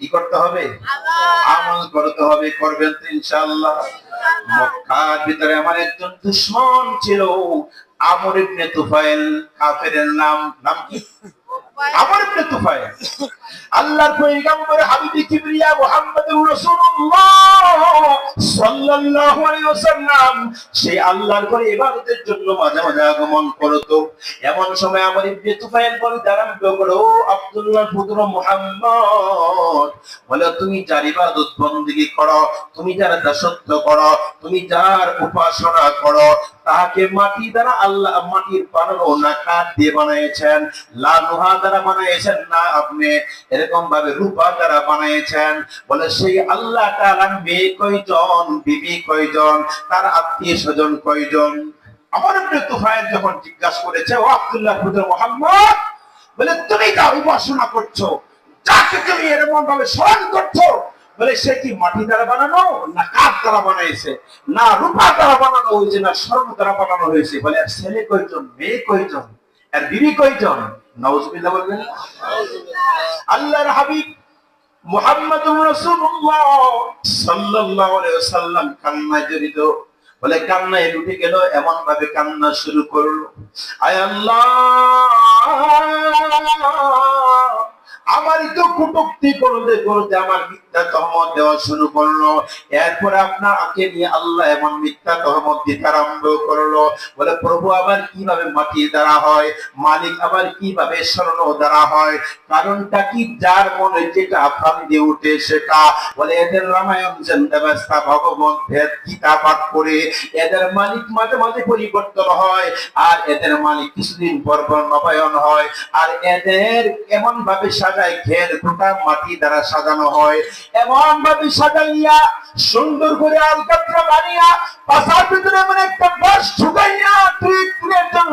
কি করতে হবে? আমল করতে হবে করবেন তো ইনশাআল্লাহ। মক্কার ভিতরে আমার একজন দুশ্মন ছিল আমর ইবনে তুফাইল কাফেরের নাম নাম কি? আমর আল্লাহর পয়গম্বর হাবিবি কিবরিয়া রাসূলুল্লাহ সাল্লাল্লাহু আলাইহি ওয়াসাল্লাম সেই আল্লাহর ঘরে ইবাদতের জন্য মাঝে মাঝে আগমন এমন সময় আমার ইবনে তুফাইল বলে আব্দুল্লাহ পুত্র মুহাম্মদ। বলে, তুমি যার ইবাদত বন্দেগী করো, তুমি যার দাসত্ব করো, তুমি যার উপাসনা করো তাহাকে মাটি দ্বারা আল্লাহ মাটির বানানো না কাঠ দিয়ে বানিয়েছেন, লা লোহা দ্বারা বানিয়েছেন না আপনি। এরকম ভাবে রূপা দ্বারা বানিয়েছেন। বলে সেই আল্লাহ তাআলার মেয়ে কয়জন, বিবি কয়জন, তার আত্মীয় স্বজন কয়জন? আমার একটু তুফাইল যখন জিজ্ঞাসা করেছে, ও আব্দুল্লাহ পুত্র মোহাম্মদ, বলে তুমি কার উপাসনা করছ? যাকে তুমি এরকম ভাবে স্মরণ করছ? বলে সে কি মাটি দ্বারা বানানো না কাঠ দ্বারা বানাইছে? না রূপা দ্বারা বানানো হয়েছে না স্বর্ণ দ্বারা বানানো হয়েছে? বলে আর ছেলে কয়জন? মেয়ে কয়জন? আর বিবি কয়জন? নওয়াজবিল্লাহ বলবেন আল্লাহর হাবিব মুহাম্মদুর রাসূলুল্লাহ সাল্লাল্লাহু আলাইহি ওয়াসাল্লাম কান্নায় জড়িত। বলে কান্নায় লুটে গেল এমন ভাবে কান্না শুরু করল। আয় আল্লাহ! আমারই তো কুটুক্তি করতে করতে আমার মিথ্যা তহমত দেওয়া শুরু করল। এরপরে আকে নিয়ে আল্লাহ এমন মিথ্যা তহমত দিতে আরম্ভ করল। বলে, প্রভু, আবার কীভাবে মাটি দ্বারা হয়? মালিক আবার কীভাবে স্মরণ দ্বারা হয়? কারণটা কি? যার মনে যেটা আফান দিয়ে উঠে সেটা। বলে, এদের রামায়ণ জানতে ব্যবস্থা ভগবত ভেদ, গীতা পাঠ করে এদের মালিক মাঝে মাঝে পরিবর্তন হয় আর এদের মালিক কিছুদিন পর পর নবায়ন হয়। আর এদের এমন ভাবে সাজায়, ঘের গোটা মাটি দ্বারা সাজানো হয়। এমন ভাবে সাজাইয়া সুন্দর করে আলকাতরা বানিয়া পাশার ভিতরে এমন একটা বাস ঢুকাইয়া তুই তুলের জন্য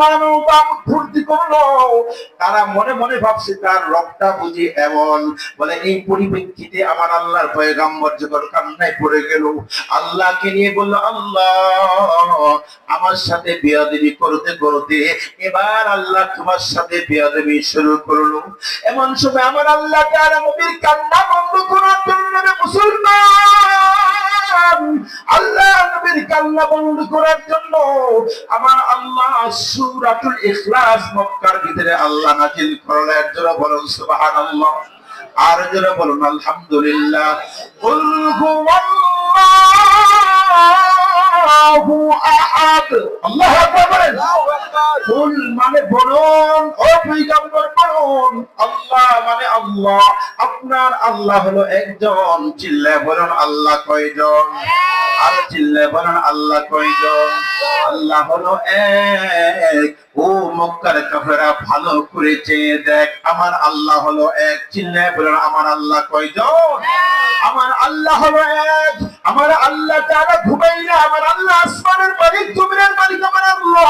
ফুর্তি তারা মনে মনে ভাবছে, তার এমন। বলে, এই পরিপ্রেক্ষিতে আমার আল্লাহর যখন কান্নায় পড়ে গেল, আল্লাহকে নিয়ে বলল, আল্লাহ, আমার সাথে বিয়াদেবী করতে করতে এবার আল্লাহ তোমার সাথে বিয়াদেবী শুরু করল। এমন সময় আমার আল্লাহ তাআলা নবীর কান্না বন্ধ করার জন্য রে আল্লাহ নবীর বন্ধ করার জন্য আমার আল্লাহ সূরাতুল ইখলাস মক্কার ভিতরে আল্লাহ নাজিল করলেন। বলুন, সুবহানাল্লাহ। আর যারা বলুন, আলহামদুলিল্লাহ। কুল আহাদ। আল্লাহু আকবার কুল মানে বলুন ও পয়গম্বর বলুন আল্লাহ মানে আল্লাহ। আপনার আল্লাহ হলো একজন। চিল্লায় বলুন আল্লাহ কয়জন? আর চিল্লায় বলুন আল্লাহ কয়জন? আল্লাহ হলো এক। ও মক্কার কাফেরা ভালো করে চেয়ে দেখ আমার আল্লাহ হলো এক। চিল্লায় বলুন আমার আল্লাহ কয়জন? আমার আল্লাহ হলো এক। আমার আল্লাহ তারা ঘুমাই না আমার আল্লাহ আসমানের মালিক জমিনের মালিক আমার আল্লাহ।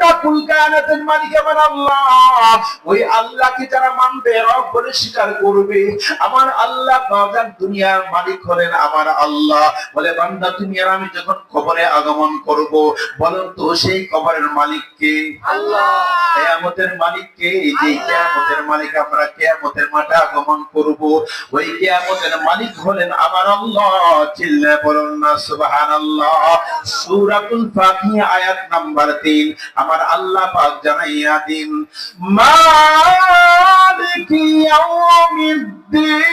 কুল কায়নাতের মালিক আমার আল্লাহ ওই আল্লাহকে যারা মানবে রব বলে স্বীকার করবে। আমার আল্লাহ বাজার দুনিয়ার মালিক হলেন আমার আল্লাহ। বলে বান্দা তুমি আর আমি যখন কবরে আগমন করব বলেন তো সেই কবরের মালিক কে? আল্লাহ। কেয়ামতের মালিক কে? এই যে কেয়ামতের মালিক আমরা কেয়ামতের মাঠে আগমন করব। ওই কেয়ামতের মালিক হলেন আমার আল্লাহ। চিল্লা বলুন না সুবহানাল্লাহ। সূরাতুল ফাতিহা আয়াত নাম্বার 3 আমার আল্লাহ পাক জানাইয়া দিন মালিকি ইয়াউমিদ্দিন।